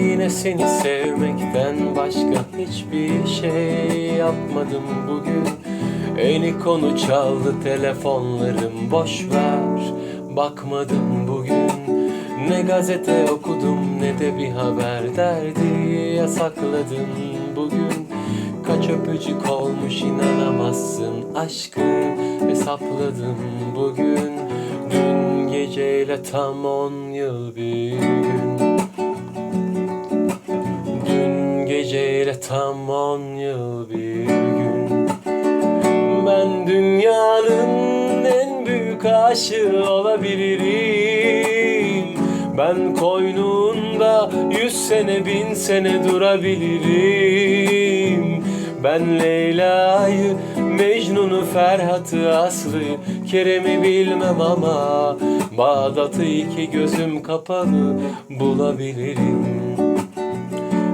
yine seni sevmekten başka hiçbir şey yapmadım bugün. Eni konu çaldı telefonlarım boş ver. Bakmadım bugün. Ne gazete okudum ne de bir haber derdi Yasakladım bugün. Kaç öpücük olmuş inanamazsın aşkı Hesapladım bugün. Dün geceyle tam on yıl bir gün tam on yıl bir gün. Ben dünyanın en büyük aşığı olabilirim. Ben koynunda yüz sene bin sene durabilirim. Ben Leyla'yı, Mecnun'u, Ferhat'ı, Aslı'yı, Kerem'i bilmem ama Bağdat'ı iki gözüm kapalı bulabilirim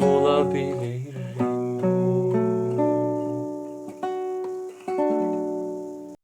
bulabilirim